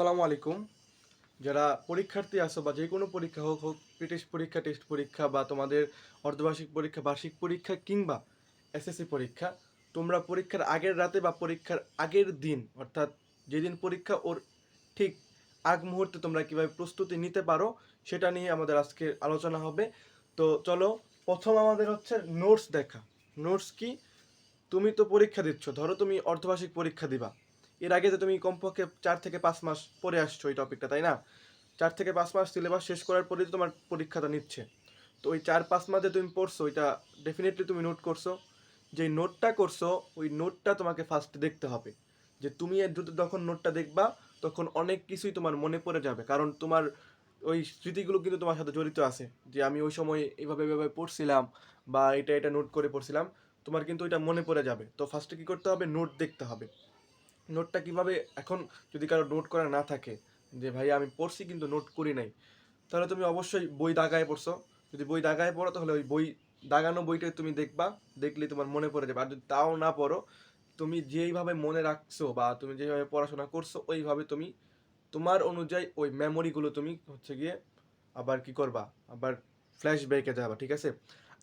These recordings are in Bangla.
আসসালামু আলাইকুম। যারা পরীক্ষার্থী আছো বা যে কোনো পরীক্ষা হোক হোক টেস্ট পরীক্ষা টেস্ট পরীক্ষা বা তোমাদের অর্ধবার্ষিক পরীক্ষা, বার্ষিক পরীক্ষা কিংবা এসএসসি পরীক্ষা, তোমরা পরীক্ষার আগের রাতে বা পরীক্ষার আগের দিন, অর্থাৎ যেদিন পরীক্ষা ওর ঠিক আগ মুহূর্তে তোমরা কীভাবে প্রস্তুতি নিতে পারো, সেটা নিয়ে আমাদের আজকে আলোচনা হবে। তো চলো, প্রথম আমাদের হচ্ছে নোটস দেখা। নোটস কি? তুমি তো পরীক্ষা দিচ্ছ, ধরো তুমি অর্ধবার্ষিক পরীক্ষা দিবা। এর আগে তো তুমি কমপক্ষে চার থেকে পাঁচ মাস পরে আসছো এই টপিকটা তাই না? চার থেকে পাঁচ মাস সিলেবাস শেষ করার পরেই তো তোমার পরীক্ষাটা নিচ্ছে। তো ওই চার পাঁচ মাসে তুমি পড়ছো, ওইটা ডেফিনেটলি তুমি নোট করছ। যে নোটটা করছ, ওই নোটটা তোমাকে ফার্স্ট দেখতে হবে। যে তুমি যখন নোটটা দেখবা, তখন অনেক কিছুই তোমার মনে পড়ে যাবে। কারণ তোমার ওই স্মৃতিগুলো কিন্তু তোমার সাথে জড়িত আছে। যে আমি ওই সময় এইভাবে এইভাবে পড়ছিলাম বা এটা এটা নোট করে পড়ছিলাম, তোমার কিন্তু ওইটা মনে পড়ে যাবে। তো ফার্স্টে কী করতে হবে? নোট দেখতে হবে। নোটটা কীভাবে এখন যদি কারও নোট করা না থাকে, যে ভাই আমি পড়ছি কিন্তু নোট করি নাই, তাহলে তুমি অবশ্যই বই দাগায় পড়ছো। যদি বই দাগায় পড়ো, তাহলে ওই বই, দাগানো বইটাই তুমি দেখবা দেখলে তোমার মনে পড়ে যাবে। আর যদি তাও না পড়ো, তুমি যেইভাবে মনে রাখছো বা তুমি যেভাবে পড়াশোনা করছ, ওইভাবে তুমি, তোমার অনুযায়ী ওই মেমোরিগুলো তুমি হচ্ছে গিয়ে আবার কি করবা? আবার ফ্ল্যাশ ব্যাকে যাবা, ঠিক আছে?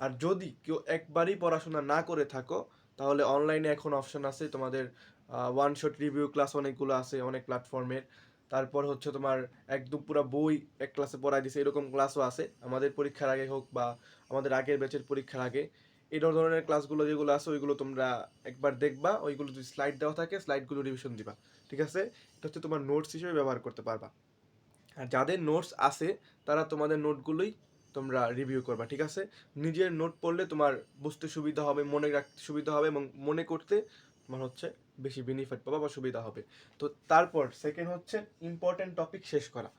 আর যদি কেউ একবারই পড়াশোনা না করে থাকো, তাহলে অনলাইনে এখন অপশন আছে তোমাদের ওয়ান শট রিভিউ ক্লাস অনেকগুলো আছে, অনেক প্ল্যাটফর্মের তারপর হচ্ছে তোমার একদম পুরো বই এক ক্লাসে পড়াই দিছে, এরকম ক্লাসও আছে। আমাদের পরীক্ষার আগে হোক বা আমাদের আগের ব্যাচের পরীক্ষার আগে। এই ধরনের ক্লাসগুলো যেগুলো আছে, ওইগুলো তোমরা একবার দেখবা, ওইগুলো যদি স্লাইড দেওয়া থাকে স্লাইডগুলো রিভিশন দিবা। ঠিক আছে? এটা হচ্ছে তোমার নোটস হিসেবে ব্যবহার করতে পারবা। আর যাদের নোটস আছে, তারা তোমাদের নোটগুলোই তোমরা রিভিউ করবা, ঠিক আছে? নিজের নোট পড়লে তোমার বুঝতে সুবিধা হবে, মনে রাখতে সুবিধা হবে এবং মনে করতে তোমার হচ্ছে বেশি বেনিফিট পাবা বা সুবিধা হবে। তো তারপর সেকেন্ড হচ্ছে ইম্পর্টেন্ট টপিক শেষ করা।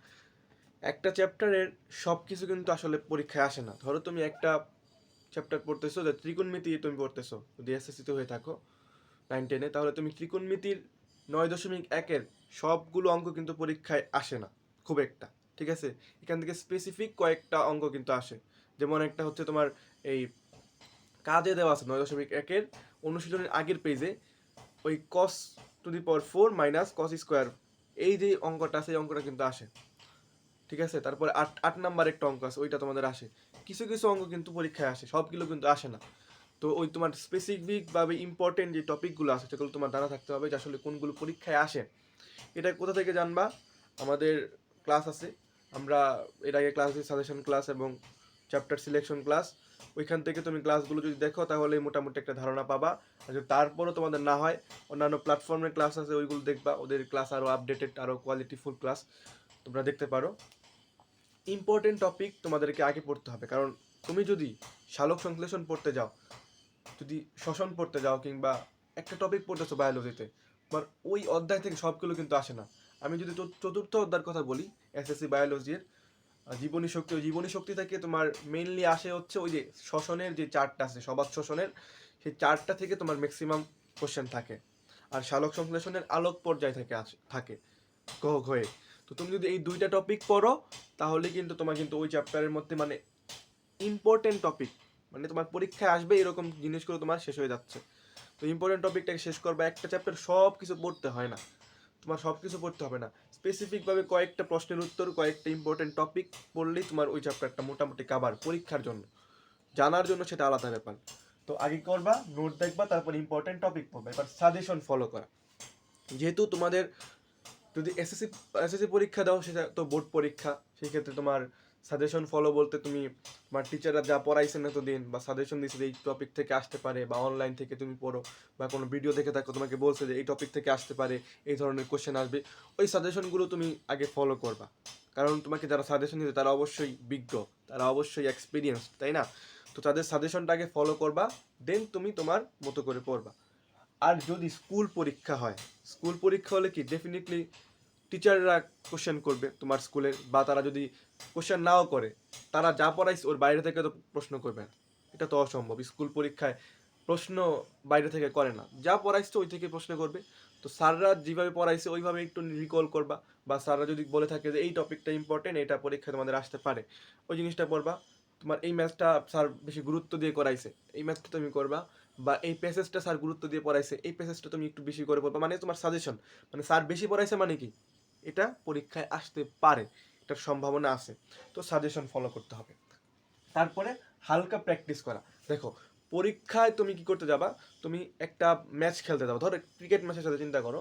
একটা চ্যাপ্টারের সব কিছু কিন্তু আসলে পরীক্ষায় আসে না। ধরো তুমি একটা চ্যাপ্টার পড়তেছো যে ত্রিকোণমিতি তুমি পড়তেছো। যদি এসএসসিতে হয়ে থাকো নাইন টেনে তাহলে তুমি ত্রিকোণমিতির নয় দশমিক একের সবগুলো অঙ্ক কিন্তু পরীক্ষায় আসে না, খুব একটা। ঠিক আছে? এখান থেকে স্পেসিফিক কয়েকটা অঙ্ক কিন্তু আসে। যেমন একটা হচ্ছে তোমার এই কাজে দেওয়া আছে নয় দশমিক একের অনুশীলনের আগের পেজে ওই cos to the power four minus cos square এই যে অঙ্কটা এই অঙ্কটা কিন্তু আসে। ঠিক আছে? তারপরে আট আট নাম্বার একটা অঙ্ক আছে, ওইটা তোমাদের আসে। কিছু কিছু অঙ্ক কিন্তু পরীক্ষায় আসে, সবগুলো কিন্তু আসে না। তো ওই তোমার স্পেসিফিকভাবে ইম্পর্টেন্ট যে টপিকগুলো আছে, সেগুলো তোমার জানা থাকতে হবে যে আসলে কোনগুলো পরীক্ষায় আসে। এটা কোথা থেকে জানবা? আমাদের ক্লাস আছে। আমরা এর আগে ক্লাস সাজেশন ক্লাস এবং চ্যাপ্টার সিলেকশন ক্লাস ওইখান থেকে তুমি ক্লাসগুলো যদি দেখো তাহলে মোটামুটি একটা ধারণা পাবা। আর যদি তারপরও তোমাদের না হয়, অন্যান্য প্ল্যাটফর্মের ক্লাস আছে, ওইগুলো দেখবা। ওদের ক্লাস আরও আপডেটেড আরও কোয়ালিটিফুল ক্লাস তোমরা দেখতে পারো। ইম্পর্টেন্ট টপিক তোমাদেরকে আগে পড়তে হবে। কারণ তুমি যদি শালক সংশ্লেষণ পড়তে যাও, যদি শ্বসন পড়তে যাও কিংবা একটা টপিক পড়তেছো বায়োলজিতে তোমার ওই অধ্যায় থেকে সবগুলো কিন্তু আসে না। আমি যদি চতুর্থ অধ্যায়ের কথা বলি এসএসসি বায়োলজির জীবনী শক্তি ওই জীবনী শক্তি থেকে তোমার মেইনলি আসে হচ্ছে ওই যে শ্বসনের যে চার্টটা আছে সবাদ শ্বসনের, সেই চার্টটা থেকে তোমার ম্যাক্সিমাম কোশ্চেন থাকে। আর শালক সংশ্লেষণের আলোক পর্যায় থেকে আসে, থাকে গহ হয়ে। তো তুমি যদি এই দুইটা টপিক পড়ো, তাহলে কিন্তু তোমার কিন্তু ওই চ্যাপ্টারের মধ্যে মানে ইম্পর্টেন্ট টপিক মানে তোমার পরীক্ষায় আসবে এরকম জিনিসগুলো তোমার শেষ হয়ে যাচ্ছে। তো ইম্পর্টেন্ট টপিকটাকে শেষ করবে, একটা চ্যাপ্টার সব কিছু পড়তে হয় না। তোমার সব কিছু পড়তে হবে না। স্পেসিফিকভাবে কয়েকটা প্রশ্নের উত্তর, কয়েকটা ইম্পর্টেন্ট টপিক পড়লেই তোমার ওই চ্যাপ্টারটা মোটামুটি কাবার পরীক্ষার জন্য। জানার জন্য সেটা আলাদা ব্যাপার। তো আগে করবা নোট দেখবা, তারপর ইম্পর্টেন্ট টপিক পড়বা। এবার সাজেশন ফলো করা। যেহেতু তোমাদের যদি এসএসসি এসএসসি পরীক্ষা দাও, সেটা তো বোর্ড পরীক্ষা সেই ক্ষেত্রে তোমার সাজেশন ফলো বলতে তুমি তোমার টিচাররা যা পড়াইছেন এতদিন বা সাজেশন দিয়েছে যে এই টপিক থেকে আসতে পারে বা অনলাইন থেকে তুমি পড়ো বা কোনো ভিডিও দেখে থাকো, তোমাকে বলছে যে এই টপিক থেকে আসতে পারে, এই ধরনের কোশ্চেন আসবে। ওই সাজেশনগুলো তুমি আগে ফলো করবা। কারণ তোমাকে যারা সাজেশন দিতে তারা অবশ্যই বিজ্ঞ, তারা অবশ্যই এক্সপিরিয়েন্স তাই না? তো তাদের সাজেশনটা আগে ফলো করবা দেন তুমি তোমার মতো করে পড়বা। আর যদি স্কুল পরীক্ষা হয় স্কুল পরীক্ষা হলে কি? ডেফিনেটলি টিচাররা কোশ্চেন করবে তোমার স্কুলের বা তারা যদি কোশ্চেন নাও করে, তারা যা পড়াইছে ওর বাইরে থেকে তো প্রশ্ন করবে না। এটা তো অসম্ভব স্কুল পরীক্ষায় প্রশ্ন বাইরে থেকে করে না। যা পড়াইছে ওই থেকে প্রশ্ন করবে। তো স্যাররা যেভাবে পড়াইছে ওইভাবে একটু রিকল করবা, বা স্যাররা যদি বলে থাকে যে এই টপিকটা ইম্পর্টেন্ট এটা পরীক্ষায় তোমাদের আসতে পারে। ওই জিনিসটা পড়বা। তোমার এই ম্যাথটা স্যার বেশি গুরুত্ব দিয়ে করাইছে। এই ম্যাথটা তুমি করবা, বা এই প্যাসেজটা স্যার গুরুত্ব দিয়ে পড়াইছে, এই প্যাসেজটা তুমি একটু বেশি করে পড়বা। মানে তোমার সাজেশন মানে স্যার বেশি পড়াইছে মানে কি? এটা পরীক্ষায় আসতে পারে, এটার সম্ভাবনা আছে। তো সাজেশন ফলো করতে হবে। তারপরে হালকা প্র্যাকটিস করা। দেখো, পরীক্ষায় তুমি কি করতে যাবা? তুমি একটা ম্যাচ খেলতে যাব। ধরো ক্রিকেট ম্যাচের সাথে চিন্তা করো,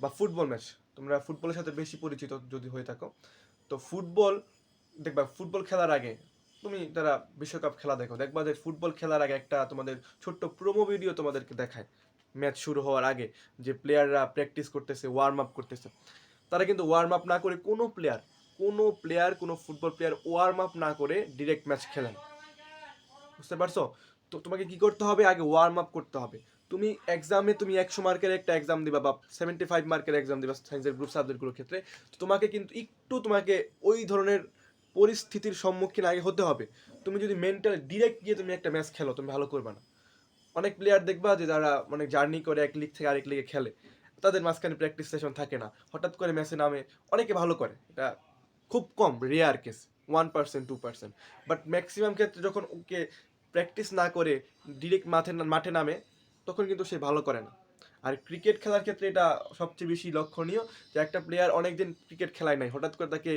বা ফুটবল ম্যাচ তোমরা ফুটবলের সাথে বেশি পরিচিত যদি হয়ে থাকো। তো ফুটবল দেখবা ফুটবল খেলার আগে তুমি তারা বিশ্বকাপ খেলা দেখো, দেখবা যে ফুটবল খেলার আগে একটা তোমাদের ছোট্ট প্রোমো ভিডিও তোমাদেরকে দেখায়। ম্যাচ শুরু হওয়ার আগে যে প্লেয়াররা প্র্যাকটিস করতেছে ওয়ার্ম আপ করতেছে। তারা কিন্তু ওয়ার্ম আপ না করে কোনো প্লেয়ার কোনো প্লেয়ার কোনো ফুটবল প্লেয়ার ওয়ার্ম আপ না করে ডিরেক্ট ম্যাচ খেলেন। বুঝতে পারছ? তো তোমাকে কি করতে হবে? আগে ওয়ার্ম আপ করতে হবে। তুমি এক্সামে তুমি একশো মার্কের একটা এক্সাম দিবা বা সেভেন্টি ফাইভ মার্কের এক্সাম দিবা সায়েন্সের গ্রুপ সাবজেক্টগুলোর ক্ষেত্রে। তোমাকে কিন্তু একটু তোমাকে ওই ধরনের পরিস্থিতির সম্মুখীন আগে হতে হবে। তুমি যদি মেন্টাল ডিরেক্ট গিয়ে তুমি একটা ম্যাচ খেলো, তুমি ভালো করবে না। অনেক প্লেয়ার দেখবা যে যারা অনেক জার্নি করে এক লিগ থেকে আরেক লিগে খেলে। তাদের মাঝখানে প্র্যাকটিস সেশন থাকে না। হঠাৎ করে ম্যাচে নামে অনেকে ভালো করে। এটা খুব কম rare case one percent two percent but maximum ক্ষেত্রে যখন ওকে প্র্যাকটিস না করে ডিরেক্ট মাঠে মাঠে নামে, তখন কিন্তু সে ভালো করে না। আর ক্রিকেট খেলার ক্ষেত্রে এটা সবচেয়ে বেশি লক্ষণীয় যে একটা প্লেয়ার অনেকদিন ক্রিকেট খেলায় নাই। হঠাৎ করে তাকে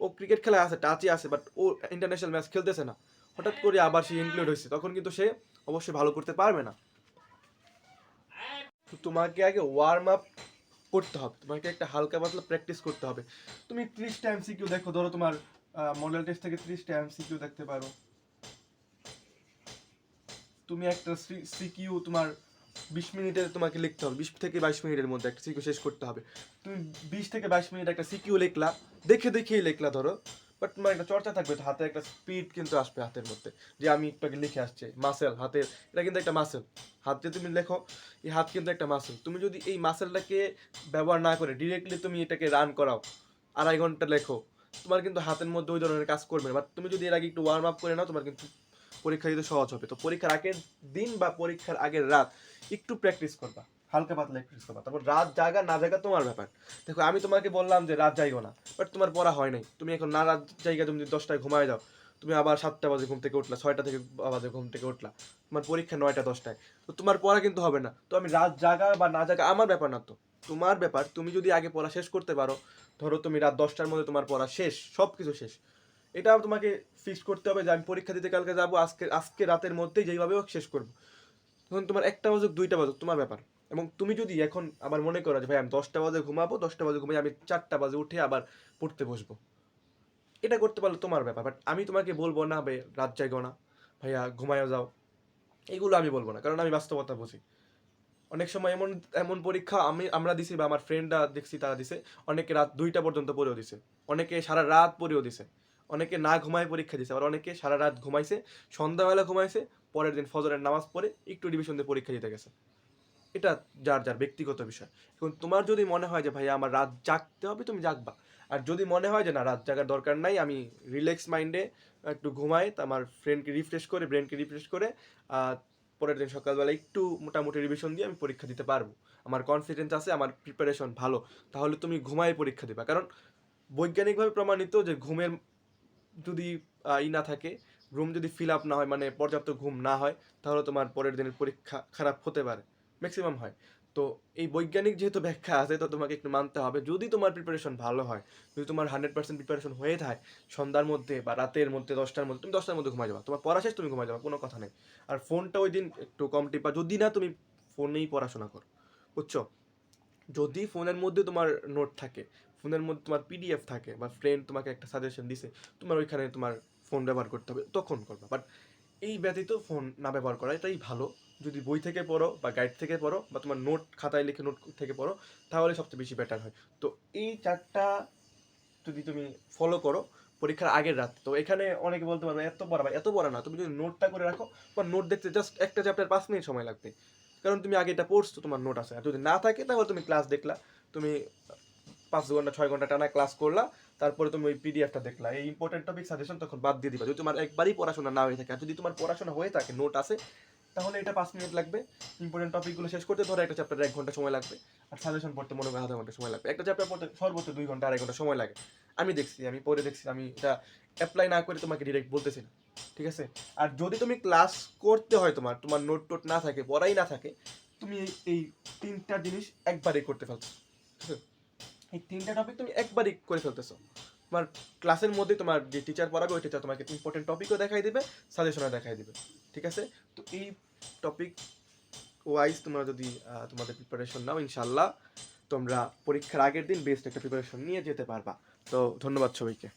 ও ক্রিকেট খেলায় আছে টাচে আছে বাট ও ইন্টারন্যাশনাল ম্যাচ খেলতেছে না। হঠাৎ করে আবার সে ইনক্লুড হয়েছে। তখন কিন্তু সে অবশ্যই ভালো করতে পারবে না। তো তোমাকে আগে ওয়ার্ম আপ করতে হবে। তোমাকে একটা হালকা পাতলা প্র্যাকটিস করতে হবে। তুমি ত্রিশটা এমসিকিউ দেখো, ধরো তোমার মডেল টেস্ট থেকে ত্রিশটা এমসিকিউ দেখতে পারো। তুমি একটা সিকিউ তোমার বিশ মিনিটে তোমাকে লিখতে হবে, বিশ থেকে বাইশ মিনিটের মধ্যে একটা সিকিউ শেষ করতে হবে। তুমি বিশ থেকে বাইশ মিনিট একটা সিকিউ লিখলা, দেখে দেখেই লিখলা ধরো। বাট তোমার একটা চর্চা থাকবে হাতে একটা স্পিড কিন্তু আসবে হাতের মধ্যে। যে আমি আগে লিখে আসছে মাসেল হাতের, এটা কিন্তু একটা মাসেল হাত যে তুমি লেখো, এই হাত কিন্তু একটা মাসেল তুমি যদি এই মাসেলটাকে ব্যবহার না করে ডিরেক্টলি তুমি এটাকে রান করাও, আড়াই ঘণ্টা লেখো, তোমার কিন্তু হাতের মধ্যে ওই ধরনের কাজ করবে বাট তুমি যদি এর আগে একটু ওয়ার্ম আপ করে নাও, তোমার কিন্তু পরীক্ষা দিতে সহজ হবে। তো পরীক্ষার আগের দিন বা পরীক্ষার আগের রাত একটু প্র্যাকটিস করবা। হালকা পাতলা প্র্যাকটিস করবা তারপর রাত জাগা, না জাগা তোমার ব্যাপার। দেখো, আমি তোমাকে বললাম যে রাত যাইগো না বাট তোমার পড়া হয় নাই। তুমি এখন না রাত জায়গা তুমি দশটায় ঘুমায় যাও। তুমি আবার সাতটা বাজে ঘুম থেকে উঠলা, ছয়টা থেকে বাজে ঘুম থেকে উঠলা। তোমার পরীক্ষা নয়টা, দশটায়। তো তোমার পড়া কিন্তু হবে না। তো আমি রাত জাগা বা না জাগা, আমার ব্যাপার না তো। তোমার ব্যাপার, তুমি যদি আগে পড়া শেষ করতে পারো, ধরো তুমি রাত দশটার মধ্যে তোমার পড়া শেষ সব কিছু শেষ। এটা তোমাকে ফিক্স করতে হবে যে আমি পরীক্ষা দিতে কালকে যাব, আজকে আজকে রাতের মধ্যেই যেইভাবে হোক শেষ করব। তখন তোমার একটা বাজুক, দুইটা বাজুক, তোমার ব্যাপার। এবং তুমি যদি এখন আবার মনে করো যে, ভাই, আমি দশটা বাজে ঘুমাবো, দশটা বাজে ঘুমিয়ে আমি চারটা বাজে উঠে আবার পড়তে বসবো। এটা করতে পারলে তোমার ব্যাপার বাট আমি তোমাকে বলব না, ভাই, রাত জায়গো না, ভাইয়া, ঘুমায়ও যাও। এগুলো আমি বলব না, কারণ আমি বাস্তবতা বুঝি। অনেক সময় এমন এমন পরীক্ষা আমি, আমরা দিছি বা আমার ফ্রেন্ডরা দেখছি, তারা দিছে, অনেকে রাত দুইটা পর্যন্ত পড়েও দিছে, অনেকে সারা রাত পড়েও দিছে, অনেকে না ঘুমায় পরীক্ষা দিছে, আবার অনেকে সারা রাত ঘুমাইছে, সন্ধ্যাবেলা ঘুমাইছে, পরের দিন ফজরের নামাজ পড়ে একটু ডিভিশন দিয়ে পরীক্ষা দিতে গেছে। এটা যার যার ব্যক্তিগত বিষয়। এখন তোমার যদি মনে হয় যে ভাই আমার রাত জাগতে হবে, তুমি জাগবা। আর যদি মনে হয় যে, না, রাত জাগার দরকার নাই, আমি রিল্যাক্স মাইন্ডে একটু ঘুমাই, তা আমার ফ্রেন্ডকে রিফ্রেশ করে ব্রেনকে রিফ্রেশ করে পরের দিন সকালবেলা একটু মোটামুটি রিভিশন দিয়ে আমি পরীক্ষা দিতে পারব। আমার কনফিডেন্স আছে, আমার প্রিপারেশন ভালো। তাহলে তুমি ঘুমায় পরীক্ষা দিবা। কারণ বৈজ্ঞানিকভাবে প্রমাণিত যে, ঘুমের যদি ই না থাকে রুম যদি ফিল আপ না হয় মানে পর্যাপ্ত ঘুম না হয়, তাহলে তোমার পরের দিনের পরীক্ষা খারাপ হতে পারে। ম্যাক্সিমাম হয়। তো এই বৈজ্ঞানিক যেহেতু ব্যাখ্যা আছে, তো তোমাকে একটু মানতে হবে, যদি তোমার প্রিপারেশন ভালো হয়, যদি তোমার হান্ড্রেড পার্সেন্ট প্রিপারেশন হয়ে থাকে সন্ধ্যার মধ্যে বা রাতের মধ্যে, দশটার মধ্যে, তুমি দশটার মধ্যে ঘুমাই যাবা। তোমার পড়া শেষ, তুমি ঘুমাই যাবা, কোনো কথা নেই। আর ফোনটা ওই দিন একটু কম টিপা, যদি না, তুমি ফোনেই পড়াশোনা করো। বুঝছ? যদি ফোনের মধ্যে তোমার নোট থাকে, ফোনের মধ্যে তোমার পিডিএফ থাকে, বা ফ্রেন্ড তোমাকে একটা সাজেশন দিছে, তোমার ওইখানে তোমার ফোন ব্যবহার করতে হবে, তখন করবা। বাট এই ব্যতীত ফোন না ব্যবহার করা এটাই ভালো। যদি বই থেকে পড়ো বা গাইড থেকে পড়ো বা তোমার নোট খাতায় লিখে নোট থেকে পড়ো, তাহলে সবচেয়ে বেশি বেটার হয়। তো এই চারটা যদি তুমি ফলো করো, পরীক্ষার আগের রাত, তো এখানে অনেকে বলতে পারবে, এত পড়া বা, এত পড়া না। তুমি যদি নোটটা করে রাখো বা নোট দেখতে জাস্ট একটা চ্যাপ্টার পাঁচ মিনিট সময় লাগবে। কারণ তুমি আগে এটা পড়ছো, তোমার নোট আছে। আর যদি না থাকে, তাহলে তুমি ক্লাস দেখলা। তুমি পাঁচ ঘণ্টা, ছয় ঘণ্টা টানা ক্লাস করলা, তারপরে তুমি ওই পিডিএফটা দেখলা। এই ইম্পর্টেন্ট টপিক সাজেশন তখন বাদ দিয়ে দিবা। যদি তোমার একবারই পড়াশোনা না হয়ে থাকে, আর যদি তোমার পড়াশোনা হয়ে থাকে নোট আছে তাহলে এটা পাঁচ মিনিট লাগবে। ইম্পর্টেন্ট টপিকগুলো শেষ করতে ধরো একটা চ্যাপ্টার এক ঘণ্টা সময় লাগবে। আর সাজেশন পড়তে মনে হয় আধা ঘণ্টা সময় লাগবে। একটা চ্যাপ্টার পড়তে সর্বোচ্চ দুই ঘণ্টা, আড়াই ঘণ্টা সময় লাগে। আমি দেখছি, আমি পড়ে দেখছি, আমি এটা অ্যাপ্লাই না করে তোমাকে ডিরেক্ট বলতেছি না। ঠিক আছে? আর যদি তুমি ক্লাস করতে হয় তোমার তোমার নোট টোট না থাকে, পড়াই না থাকে, তুমি এই তিনটা জিনিস একবারেই করতে ফেলছো। ঠিক আছে? এই তিনটা টপিক তুমি একবারই করে ফেলতেছো। তোমার ক্লাসের মধ্যে তোমার যে টিচার পড়াবে, ওই টিচার তোমাকে ইম্পর্টেন্ট টপিকও দেখাই দিবে সাজেশনও দেখাই দেবে। ঠিক আছে? তো এই টপিক ওয়াইজ তোমরা যদি তোমাদের প্রিপারেশন নাও ইনশাল্লাহ তোমরা পরীক্ষার আগের দিন বেস্ট একটা প্রিপারেশন নিয়ে যেতে পারবা। তো ধন্যবাদ সবাইকে।